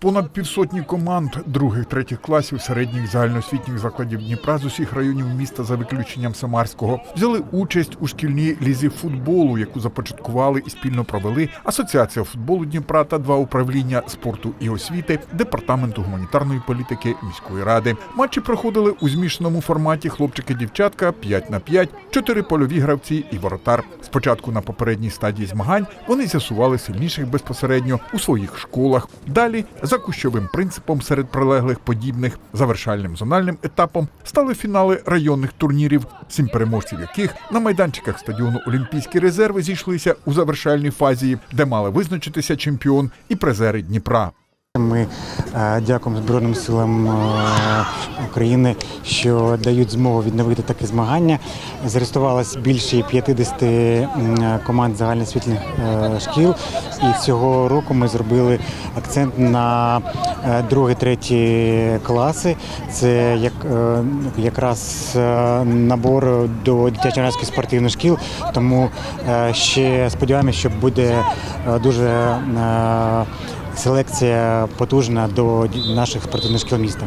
Понад півсотні команд других третіх класів середніх загальноосвітніх закладів Дніпра з усіх районів міста за виключенням Самарського взяли участь у шкільній лізі футболу, яку започаткували і спільно провели Асоціація футболу Дніпра та два управління спорту і освіти департаменту гуманітарної політики міської ради. Матчі проходили у змішаному форматі хлопчики-дівчатка 5 на 5, чотири польові гравці і воротар. Спочатку на попередній стадії змагань вони з'ясували сильніших безпосередньо у своїх школах. Далі за кущовим принципом серед прилеглих подібних завершальним зональним етапом стали фінали районних турнірів, сім переможців яких на майданчиках стадіону Олімпійські резерви зійшлися у завершальній фазі, де мали визначитися чемпіон і призери Дніпра. Ми е, дякуємо Збройним силам е, України, що дають змогу відновити такі змагання. Зареєструвалось більше 50 команд загальноосвітніх е, шкіл. І цього року ми зробили акцент на е, другі, треті класи. Це як, е, якраз е, набор до дитячо-юнацьких спортивних шкіл. Тому е, ще сподіваємося, що буде е, дуже. Селекція потужна до наших спортивних міста.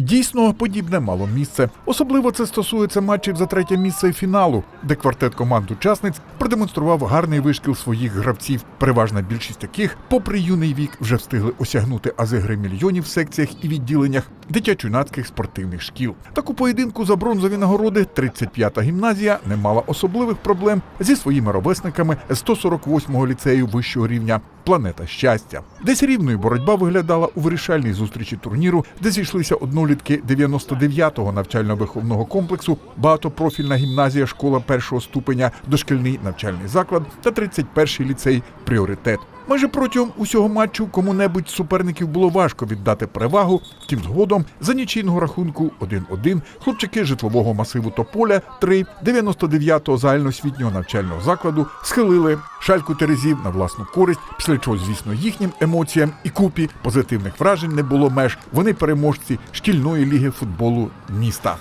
Дійсно подібне мало місце. Особливо це стосується матчів за третє місце фіналу, де квартет команд учасниць продемонстрував гарний вишкіл своїх гравців. Переважна більшість яких, попри юний вік, вже встигли осягнути ази гри мільйонів в секціях і відділеннях дитячо-юнацьких спортивних шкіл. Так у поєдинку за бронзові нагороди 35-та гімназія не мала особливих проблем зі своїми ровесниками з 148-го ліцею вищого рівня Планета щастя. Десь рівною боротьба виглядала у вирішальній зустрічі турніру, де зійшлися однолітки 99-го навчально-виховного комплексу, багатопрофільна гімназія школа першого ступеня, дошкільний навчальний заклад та 31-й ліцей пріоритет. Майже протягом усього матчу кому-небудь з суперників було важко віддати перевагу. Втім, згодом за нічийного рахунку 1-1 хлопчики житлового масиву Тополя 3 99-го загальноосвітнього навчального закладу схилили шальку терезів на власну користь, після чого, звісно, їхнім емоціям і купі позитивних вражень не було меж. Вони переможці шкільної ліги футболу міста.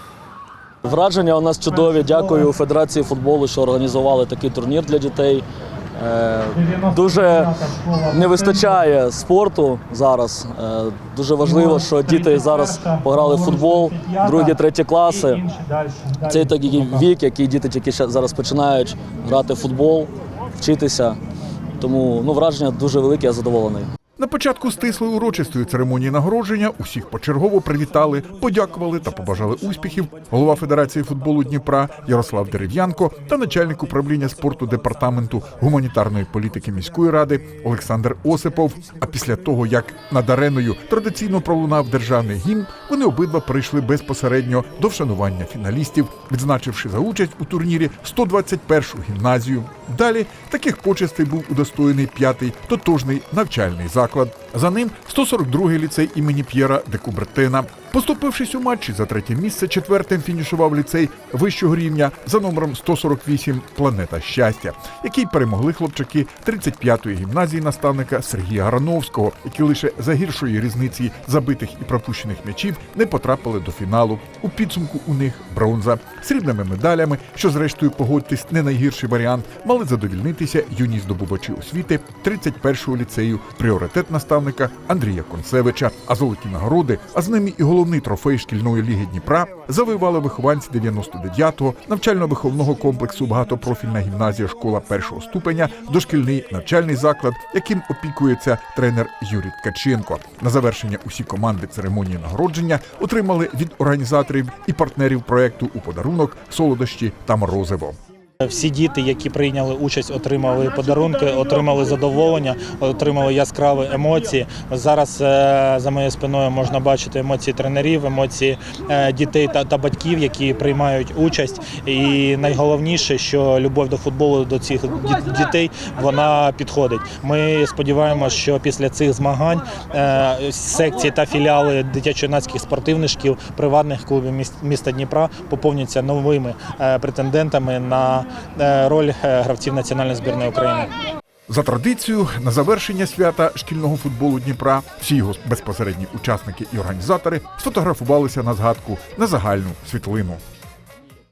Враження у нас чудові. Дякую Федерації футболу, що організували такий турнір для дітей. Е, Дуже не вистачає спорту зараз. Е, Дуже важливо, що діти зараз пограли в футбол, другі, треті класи. Це такий вік, який діти тільки зараз починають грати в футбол, вчитися. Тому ну, враження дуже велике, я задоволений. На початку стислої урочистої церемонії нагородження усіх почергово привітали, подякували та побажали успіхів голова Федерації футболу Дніпра Ярослав Дерев'янко та начальник управління спорту департаменту гуманітарної політики міської ради Олександр Осипов. А після того, як над ареною традиційно пролунав державний гімн, вони обидва прийшли безпосередньо до вшанування фіналістів, відзначивши за участь у турнірі 121-шу гімназію. Далі таких почестей був удостоєний п'ятий тотожний навчальний заклад. За ним 142-й ліцей імені П'єра де Кубертина. Поступившись у матчі за третє місце, четвертим фінішував ліцей вищого рівня за номером 148 Планета щастя, який перемогли хлопчаки 35-ї гімназії наставника Сергія Грановського, які лише за гіршої різниці забитих і пропущених м'ячів не потрапили до фіналу. У підсумку у них бронза срібними медалями, що зрештою погодьтесь не найгірший варіант, мали задовільнитися юні здобувачі освіти 31-го ліцею, пріоритет наставника Андрія Концевича. А золоті нагороди, а з ними і головний трофей шкільної ліги Дніпра завоювали вихованці 99-го навчально-виховного комплексу багатопрофільна гімназія школа першого ступеня, дошкільний навчальний заклад, яким опікується тренер Юрій Ткаченко. На завершення усі команди церемонії нагородження отримали від організаторів і партнерів проекту у подарунок солодощі та морозиво. Всі діти, які прийняли участь, отримали подарунки, отримали задоволення, отримали яскраві емоції. Зараз е, за моєю спиною можна бачити емоції тренерів, емоції е, дітей та, та батьків, які приймають участь. І найголовніше, що любов до футболу до цих дітей вона підходить. Ми сподіваємося, що після цих змагань е, секції та філіали дитячо-юнацьких спортивних шкіл, приватних клубів міс- міста Дніпра поповняться новими претендентами на роль е, гравців національної збірної України. За традицією, на завершення свята шкільного футболу Дніпра всі його безпосередні учасники і організатори сфотографувалися на згадку на загальну світлину.